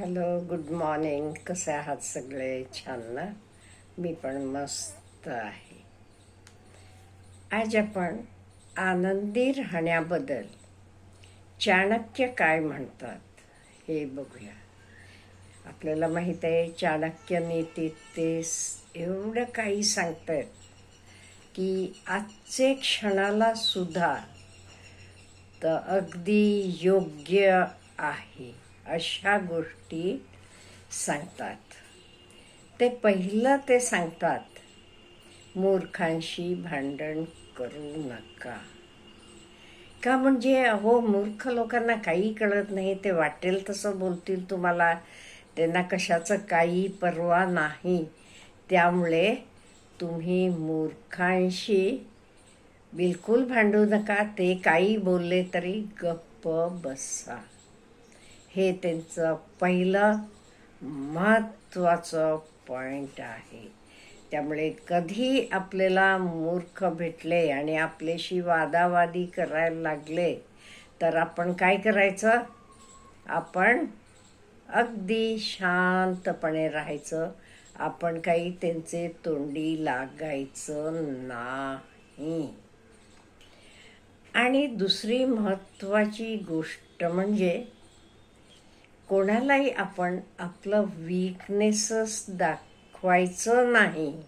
Hello good morning. कसे आहात सगळे? छान ना? मी पण मस्त आहे. आज आपण आनंदी राहण्याबद्दल चाणक्य काय म्हणतात हे बघूया. आपल्याला माहीत आहे चाणक्य नीतीत ते एवढं काही सांगतात की आजचे क्षणाला सुद्धा तर अगदी योग्य आहे. अशा गोष्टी सांगतात. ते पहिलं ते सांगतात मूर्खांशी भांडण करू नका. का म्हणजे अहो मूर्ख लोकांना काही कळत नाही ते वाटेल तसं बोलतील तुम्हाला. त्यांना कशाचं काही पर्वा नाही. त्यामुळे तुम्ही मूर्खांशी बिलकुल भांडू नका ते काही बोलले तरी गप्प बसा. हे त्यांचं पहिलं महत्त्वाचं पॉईंट आहे. त्यामुळे कधी आपल्याला मूर्ख भेटले आणि आपल्याशी वादावादी करायला लागले तर आपण काय करायचं? आपण अगदी शांतपणे राहायचं. आपण काही त्यांचे तोंडी लागायचं नाही. आणि दुसरी महत्त्वाची गोष्ट म्हणजे कोणालाही आपण आपलं वीकनेसच दाखवायचं नाही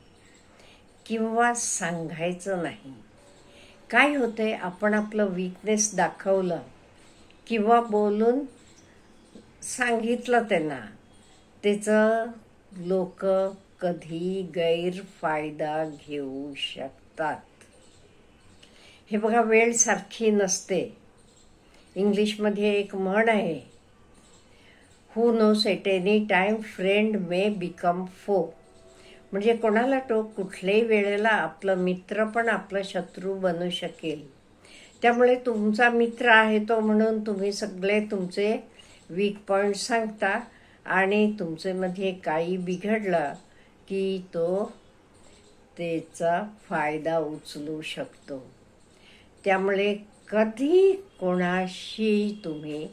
किंवा सांगायचं नाही. काय होते आपण आपलं वीकनेस दाखवलं किंवा बोलून सांगितलं त्यांना त्याचं लोक कधी गैरफायदा घेऊ शकतात. हे बघा वेळ सारखी नसते. इंग्लिशमध्ये एक म्हण आहे who knows at any time friend may become foe म्हणजे कोणाला तो कुठल्याही वेळेला आपलं मित्र पण आपलं शत्रू बनू शकेल. त्यामुळे तुमचा मित्र आहे तो म्हणून तुम्ही सगळे तुमचे वीक पॉईंट सांगता आणि तुमच्यामध्ये काही बिघडलं की तो त्याचा फायदा उचलू शकतो. त्यामुळे कधी कोणाशी तुम्ही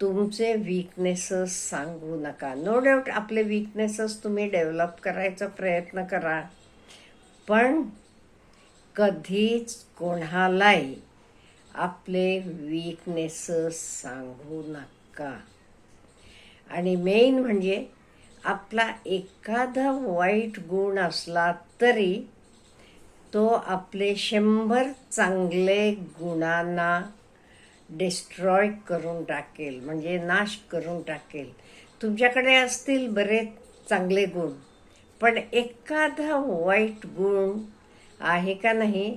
तुमचे वीकनेसेस सांगू नका. नो डाऊट आपले वीकनेसेस तुम्ही डेव्हलप करायचा प्रयत्न करा. पण कधीच कोणालाही आपले वीकनेसेस सांगू नका. आणि मेन म्हणजे आपला एखादा वाईट गुण असला तरी तो आपले शंभर चांगले गुणांना डिस्ट्रॉय करून टाकेल म्हणजे नाश करून टाकेल. तुमच्याकडे असतील बरेच चांगले गुण पण एखादा वाईट गुण आहे का नाही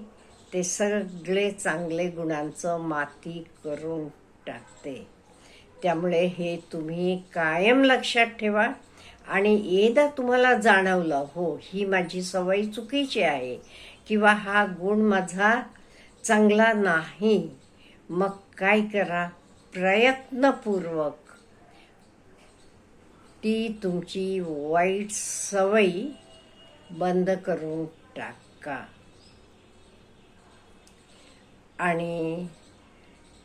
ते सगळे चांगले गुणांचं माती करून टाकते. त्यामुळे हे तुम्ही कायम लक्षात ठेवा आणि एकदा तुम्हाला जाणवलं हो ही माझी सवय चुकीची आहे किंवा हा गुण माझा चांगला नाही मग काय करा? प्रयत्नपूर्वक. ती तुमची वाईट सवयी बंद करून टाका. आणि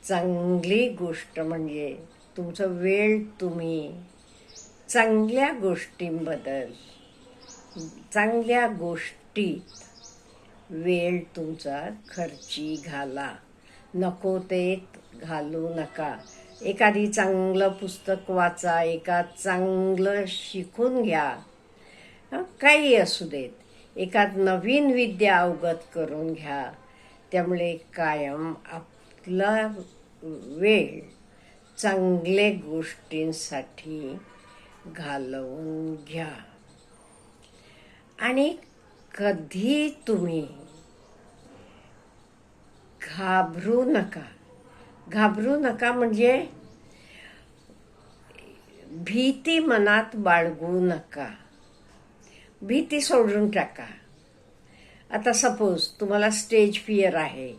चांगली गोष्ट म्हणजे तुमचा वेळ तुम्ही चांगल्या गोष्टींबद्दल चांगल्या गोष्टीत वेळ तुमचा खर्ची घाला. नको ते घालू नका. एखादी चांगलं पुस्तक वाचा एका चांगलं शिकून घ्या. काही असू देत. एखाद नवीन विद्या अवगत करून घ्या. त्यामुळे कायम आपला वेळ चांगले गोष्टींसाठी घालवून घ्या. आणि कधी तुम्ही घाबरू नका. घाबरू नका म्हणजे भीती मनात बाळगू नका. भीती सोडून टाका. आता सपोज तुम्हाला स्टेज फिअर आहे.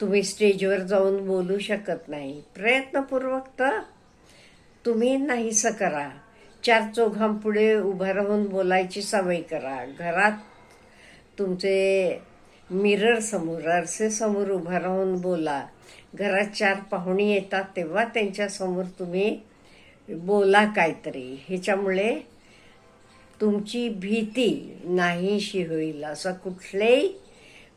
तुम्ही स्टेजवर जाऊन बोलू शकत नाही. प्रयत्नपूर्वक तर तुम्ही नाहीसं करा. चार चौघांपुढे उभं राहून बोलायची सवय करा. घरात तुमचे मिरर समोर आरसे समोर राहून बोला. घरात चार पाहुणी येतात तेव्हा त्यांच्यासमोर तुम्ही बोला काहीतरी. ह्याच्यामुळे तुमची भीती नाहीशी होईल. असं कुठल्याही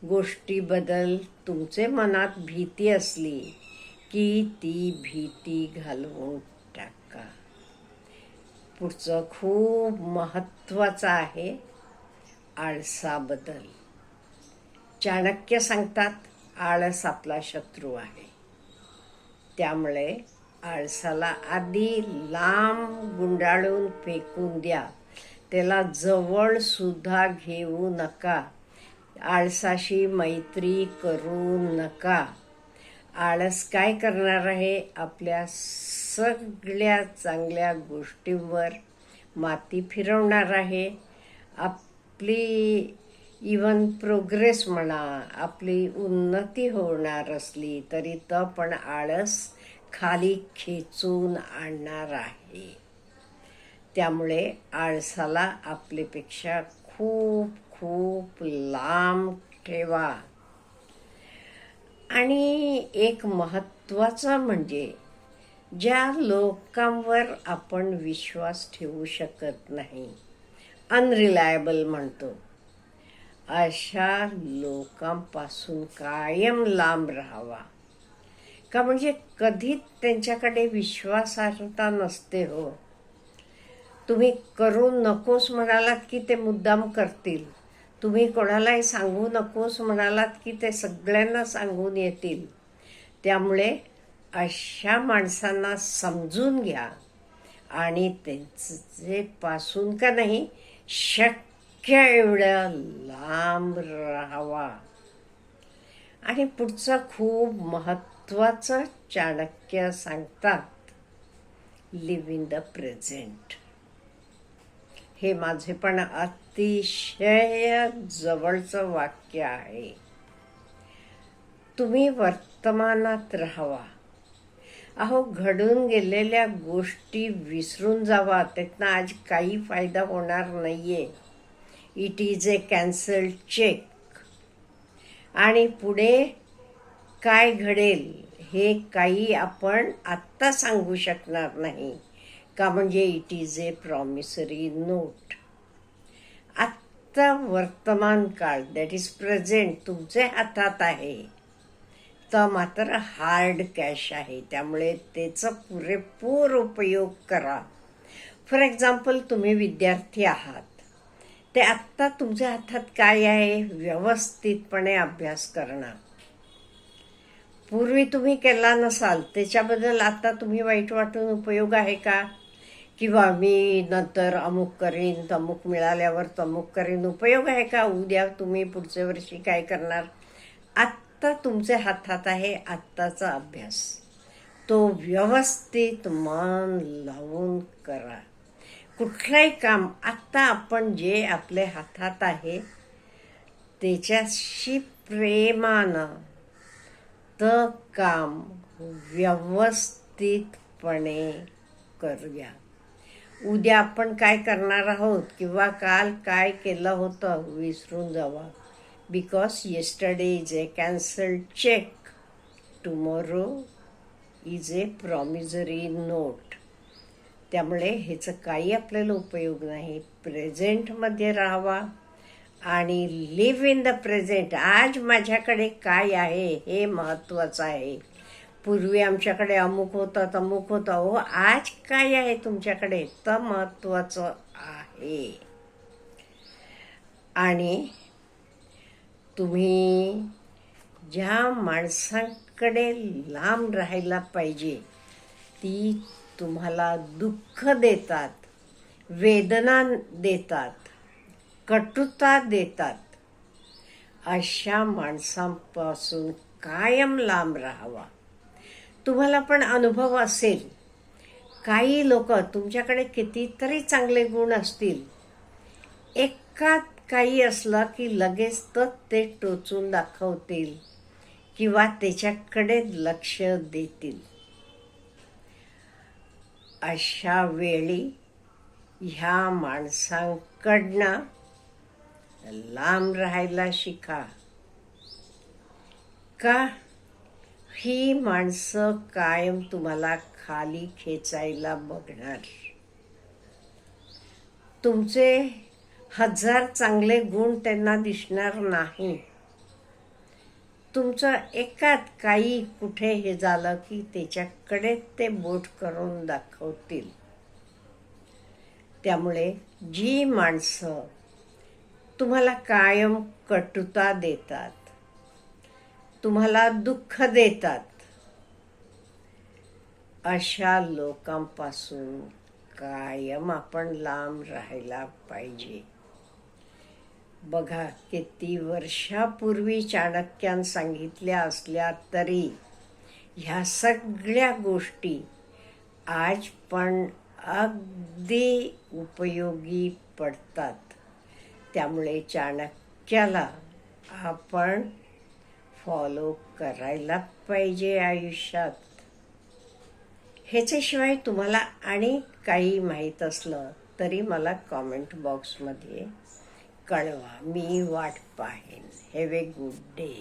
गोष्टीबद्दल तुमचे मनात भीती असली की ती भीती घालवून टाका. पुढचं खूप महत्त्वाचं आहे आळसाबद्दल. चाणक्य सांगतात आळस आपला शत्रू आहे. त्यामुळे आळसाला आधी लांब गुंडाळून फेकून द्या. त्याला जवळ सुद्धा घेऊ नका. आळसाशी मैत्री करू नका. आळस काय करणार आहे? आपल्या सगळ्या चांगल्या गोष्टींवर माती फिरवणार आहे. आपली इवन प्रोग्रेस म्हणा आपली उन्नती होणार असली तरी तर पण आळस खाली खेचून आणणार आहे. त्यामुळे आळसाला आपल्यापेक्षा खूप खूप लांब ठेवा. आणि एक महत्त्वाचं म्हणजे ज्या लोकांवर आपण विश्वास ठेवू शकत नाही अनरिलायबल म्हणतो. अशा लोकांपासून कायम लांब राहावा. का म्हणजे कधीच त्यांच्याकडे विश्वासार्हता नसते हो. तुम्ही करू नकोस म्हणालात की ते मुद्दाम करतील. तुम्ही कोणालाही सांगू नकोस म्हणालात की ते सगळ्यांना सांगून येतील. त्यामुळे अशा माणसांना समजून घ्या. आणि त्यांचे पासून का नाही शक्य एवढं लांब राहावा. आणि पुढचं खूप महत्त्वाचं चाणक्य सांगतात लिव्ह इन द प्रेझेंट हे माझे पण अतिशय जवळचं वाक्य आहे. तुम्ही वर्तमानात राहावा. अहो घडून गेलेल्या गोष्टी विसरून जावा. त्यातनं आज काही फायदा होणार नाही आहे it is a cancelled cheque आणि पुढे काय घडेल हे काही आपण आत्ता सांगू शकणार नाही. का म्हणजे it is a promissory note आत्ता वर्तमान काळ दॅट इज प्रेझेंट तुमच्या हातात आहे. तर मात्र हार्ड कॅश आहे. त्यामुळे त्याचा पुरेपूर उपयोग करा. फॉर एक्झाम्पल तुम्ही विद्यार्थी आहात. ते आत्ता तुमच्या हातात काय आहे व्यवस्थितपणे अभ्यास करणं पूर्वी तुम्ही केला नसाल त्याच्याबद्दल आता तुम्ही वाईट वाटून उपयोग आहे का? किंवा मी नंतर अमुक करीन तमुक मिळाल्यावर तमुक करीन उपयोग आहे का? उद्या तुम्ही पुढच्या वर्षी काय करणार? आत्ता तुमच्या हातात आहे आत्ताचा अभ्यास. तो व्यवस्थित मन लावून करा. कुठलंही काम आत्ता आपण जे आपल्या हातात आहे त्याच्याशी प्रेमानं तर काम व्यवस्थितपणे करूया. उद्या आपण काय करणार आहोत किंवा काल काय केलं होतं विसरून जावा. Because yesterday is a cancel cheque tomorrow is a promissory note त्यामुळे ह्याचं काही आपल्याला उपयोग नाही. प्रेझेंटमध्ये राहावा आणि लिव्ह इन द प्रेझेंट आज माझ्याकडे काय आहे हे महत्त्वाचं आहे. पूर्वी आमच्याकडे अमुक होतं तमुक होतं. हो आज काय आहे तुमच्याकडे? तर महत्त्वाचं आहे. आणि तुम्ही ज्या माणसांकडे लांब राहायला पाहिजे ती तुम्हाला दुःख देतात वेदना देतात कटुता देतात. अशा माणसांपासून कायम लांब राहावा. तुम्हाला पण अनुभव असेल. काही लोक तुमच्याकडे कितीतरी चांगले गुण असतील. एकात काही असलं की लगेच तर ते टोचून दाखवतील किंवा त्याच्याकडे लक्ष देतील. अशा वेळी ह्या माणसांकडनं लांब राहायला शिका. का? ही माणसं कायम तुम्हाला खाली खेचायला बघणार. तुमचे हजार चांगले गुण त्यांना दिसणार नाही. तुमचं एकात काही कुठे हे झालं की त्याच्याकडे ते बोट करून दाखवतील. त्यामुळे जी माणसं तुम्हाला कायम कटुता देतात तुम्हाला दुःख देतात अशा लोकांपासून कायम आपण लांब राहायला पाहिजे. बघा किती वर्षापूर्वी चाणक्यान सांगितल्या असल्या तरी ह्या सगळ्या गोष्टी आज पण अगदी उपयोगी पडतात. त्यामुळे चाणक्याला आपण फॉलो करायला पाहिजे आयुष्यात. ह्याच्याशिवाय तुम्हाला आणि काही माहीत असलं तरी मला कॉमेंट बॉक्समध्ये कळवा मी वाट पाहेन हॅव ए गुड डे